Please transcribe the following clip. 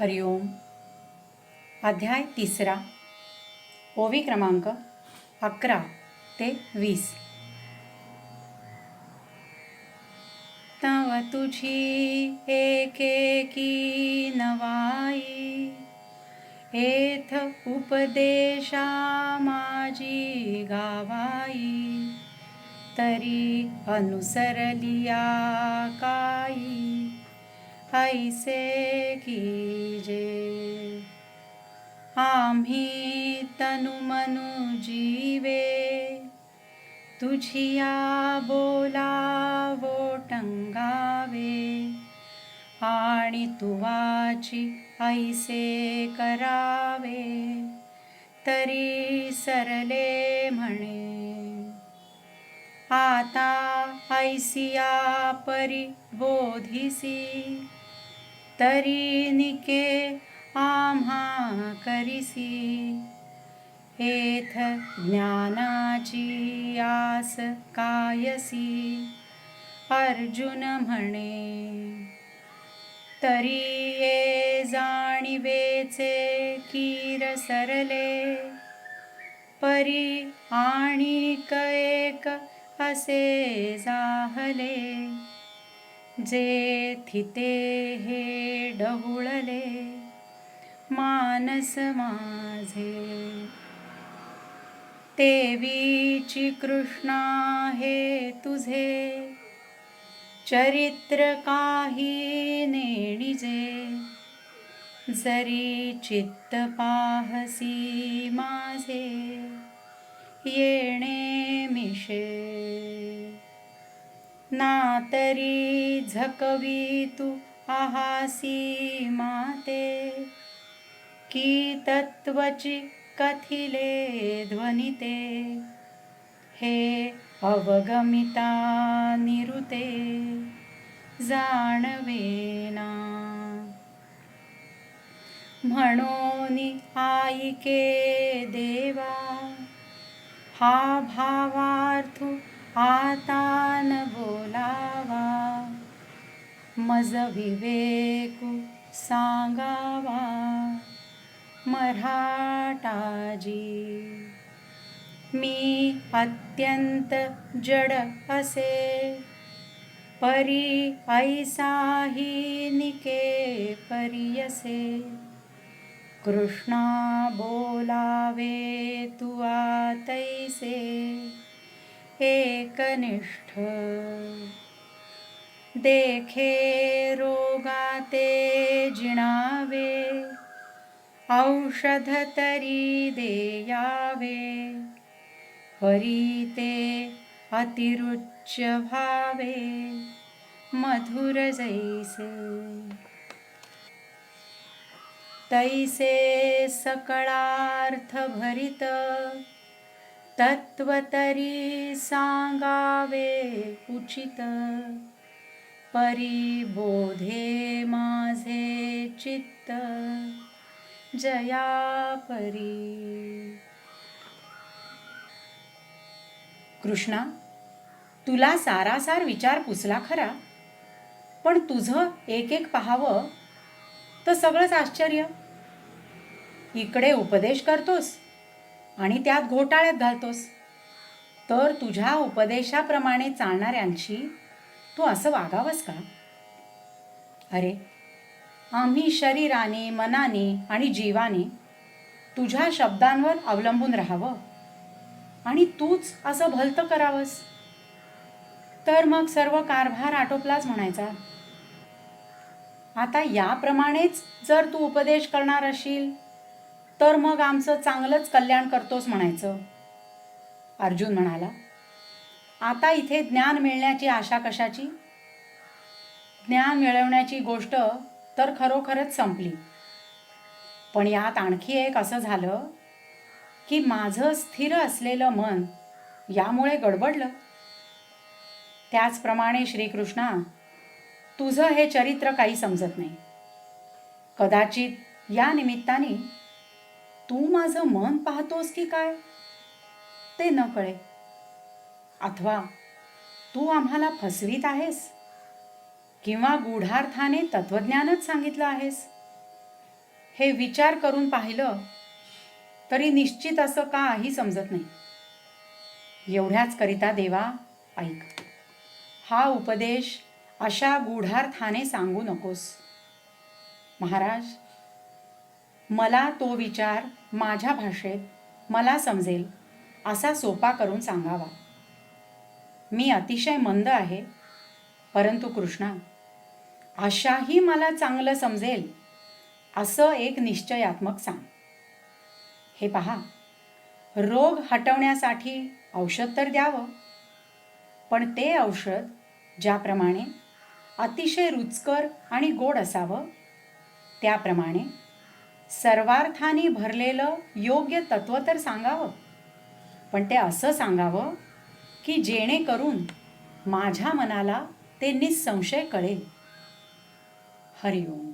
हरिओम अध्याय तिसरा. ओवी क्रमांक अकरा ते वीस. तव तुझी एकेकी नवाई. एथ उपदेशा माझी गावाई. तरी अनुसरलिया काई. ऐसे कीजे। आम्ही तनुमनु जीवे। तुझिया बोलावो टंगावे। आणि तुवाची ऐसे करावे। तरी सरले म्हणे। आता ऐसिया परी बोधिसी। तरी निके आम्हा करिसी. एथ ज्ञानाची आस कायसी. अर्जुन म्हणे तरी ये जाणीवेचे कीर सरले. परी आणि एक असे जाहले. जे थिते हे डहुळले मानस माझे. तेवीची कृष्णा हे तुझे चरित्र काही नेणिजे. जरी चित्त पाहसी माझे येणे मिशे. ना तरी झकवी तू आहासी माते. की तत्वची कथिले ध्वनिते. हे अवगमिता निरुते. जाणवेना म्हणून आईके देवा हा भावार्थू आता न बोलावा. मज विवेकू सांगावा. मराठाजी मी अत्यंत जड असे. परी ऐसाही निके परियसे कृष्णा बोलावे. एकनिष्ठ। देखे रोगाते जिणावे औषध तरी देयावे। परी ते अतिरुच्च भावे मधुर जैसे। तैसे सकळार्थ भरित तत्व तरी सांगावे उचित. परिबोधे माझे चित्त. जया परी. कृष्णा तुला सारासार विचार पुसला खरा पण तुझं एक एक पाहावं तर सगळंच आश्चर्य. इकडे उपदेश करतोस आणि त्यात घोटाळ्यात घालतोस. तर तुझ्या उपदेशाप्रमाणे चालणाऱ्यांशी तू असं वागावंस का? अरे आम्ही शरीराने मनाने आणि जीवाने तुझ्या शब्दांवर अवलंबून राहावं आणि तूच असं भलतं करावंस. तर मग सर्व कारभार आटोपलाच म्हणायचा. आता याप्रमाणेच जर तू उपदेश करणार असशील तर मग आमचं चांगलंच कल्याण करतोस म्हणायचं. अर्जुन म्हणाला आता इथे ज्ञान मिळण्याची आशा कशाची? ज्ञान मिळवण्याची गोष्ट तर खरोखरच संपली. पण यात आणखी एक असं झालं की माझं स्थिर असलेलं मन यामुळे गडबडलं. त्याचप्रमाणे श्रीकृष्णा तुझं हे चरित्र काही समजत नाही. कदाचित या निमित्ताने तू माझं मन पाहतोस की काय? ते न कळे. अथवा तू आम्हाला फसवीत आहेस? किंवा गूढार्थाने तत्वज्ञानच सांगितलं आहेस? हे विचार करून पाहिलं तरी निश्चित असं काही समजत नाही. एवढ्याच करिता देवा ऐक. हा उपदेश अशा गूढार्थाने सांगू नकोस. महाराज मला तो विचार माझ्या भाषेत मला समजेल असा सोपा करून सांगावा. मी अतिशय मंद आहे परंतु कृष्णा अशाही मला चांगलं समजेल असं एक निश्चयात्मक सांग. हे पहा रोग हटवण्यासाठी औषध तर द्यावं पण ते औषध ज्याप्रमाणे अतिशय रुचकर आणि गोड असावं त्याप्रमाणे सर्वार्थाने भरलेलं योग्य तत्व तर सांगावं. पण ते असं सांगावं की जेणेकरून माझ्या मनाला ते निसंशय कळेल. हरिओम.